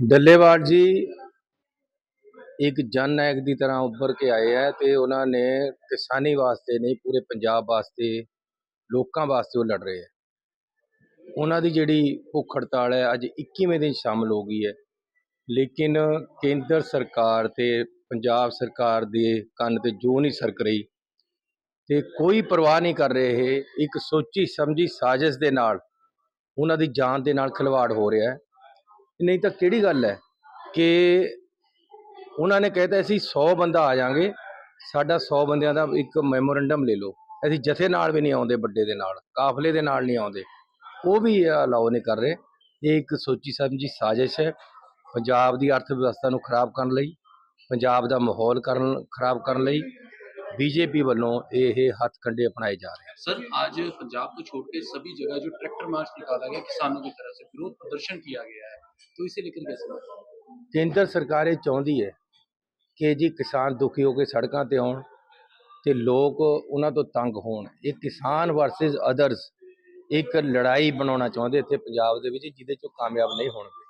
ਡੱਲੇਵਾਲ ਜੀ, ਇੱਕ ਜਨ ਨਾਇਕ ਦੀ ਤਰ੍ਹਾਂ ਉੱਭਰ ਕੇ ਆਏ ਹੈ ਤੇ ਉਹਨਾਂ ਨੇ ਕਿਸਾਨੀ ਵਾਸਤੇ ਨਹੀਂ, ਪੂਰੇ ਪੰਜਾਬ ਵਾਸਤੇ, ਲੋਕਾਂ ਵਾਸਤੇ ਉਹ ਲੜ ਰਹੇ ਹੈ ਉਹਨਾਂ ਦੀ ਜਿਹੜੀ ਭੁੱਖ ਹੜਤਾਲ ਹੈ, ਅੱਜ 21ਵੇਂ ਦਿਨ ਸ਼ਾਮਲ ਹੋ ਗਈ ਹੈ। ਲੇਕਿਨ ਕੇਂਦਰ ਸਰਕਾਰ ਤੇ ਪੰਜਾਬ ਸਰਕਾਰ ਦੇ ਕੰਨ ਤੇ ਜੋ ਨਹੀਂ ਸਰਕ ਰਹੀ ਤੇ ਕੋਈ ਪਰਵਾਹ ਨਹੀਂ ਕਰ ਰਹੇ ਇਹ। ਇੱਕ ਸੋਚੀ ਸਮਝੀ ਸਾਜ਼ਿਸ਼ ਦੇ ਨਾਲ, ਉਹਨਾਂ ਦੀ ਜਾਨ ਦੇ ਨਾਲ ਖਿਲਵਾੜ ਹੋ ਰਿਹਾ ਹੈ। ਨਹੀਂ ਤਾਂ ਕਿਹੜੀ ਗੱਲ ਹੈ ਕਿ ਉਹਨਾਂ ਨੇ ਕਹਿਤਾ ਅਸੀਂ 100 ਬੰਦਾ ਆ ਜਾਾਂਗੇ ਸਾਡਾ 100 ਬੰਦਿਆਂ ਦਾ ਇੱਕ ਮੈਮੋਰੰਡਮ ਲੈ ਲਓ ਅਸੀਂ ਜਥੇ ਨਾਲ ਵੀ ਨਹੀਂ ਆਉਂਦੇ ਵੱਡੇ ਦੇ ਨਾਲ ਕਾਫਲੇ ਦੇ ਨਾਲ ਨਹੀਂ ਆਉਂਦੇ ਉਹ ਵੀ ਅਲਾਉ ਨਹੀਂ ਕਰ ਰਹੇ ਇਹ ਇੱਕ ਸੋਚੀ ਸਮਝੀ ਸਾਜ਼ਿਸ਼ ਹੈ ਪੰਜਾਬ ਦੀ ਅਰਥ ਵਿਵਸਥਾ ਨੂੰ ਖਰਾਬ ਕਰਨ ਲਈ ਪੰਜਾਬ ਦਾ ਮਾਹੌਲ ਕਰਨ ਖਰਾਬ ਕਰਨ ਲਈ ਬੀਜੇਪੀ ਵੱਲੋਂ ਇਹ ਹੱਥ ਕੰਡੇ ਅਪਣਾਏ ਜਾ ਰਹੇ ਹਨ सर आज पंजाब को छोड़ के सभी जगह जो ट्रैक्टर मार्च निकाला गया किसानों की तरफ से विरोध प्रदर्शन किया गया है तो इसे लेकर कैसे ਕੇਂਦਰ ਸਰਕਾਰ ਇਹ ਚਾਹੁੰਦੀ ਹੈ ਕਿ ਜੀ ਕਿਸਾਨ ਦੁਖੀ ਹੋ ਕੇ ਸੜਕਾਂ ਤੇ ਆਉਣ ਤੇ ਲੋਕ ਉਹਨਾਂ ਤੋਂ ਤੰਗ ਹੋਣ ਇਹ ਕਿਸਾਨ ਵਰਸਸ ਅਦਰਸ ਇੱਕ ਲੜਾਈ ਬਣਾਉਣਾ ਚਾਹੁੰਦੇ ਇੱਥੇ ਪੰਜਾਬ ਦੇ ਵਿੱਚ ਜਿਹਦੇ ਚੋਂ ਕਾਮਯਾਬ ਨਹੀਂ ਹੋਣਗੇ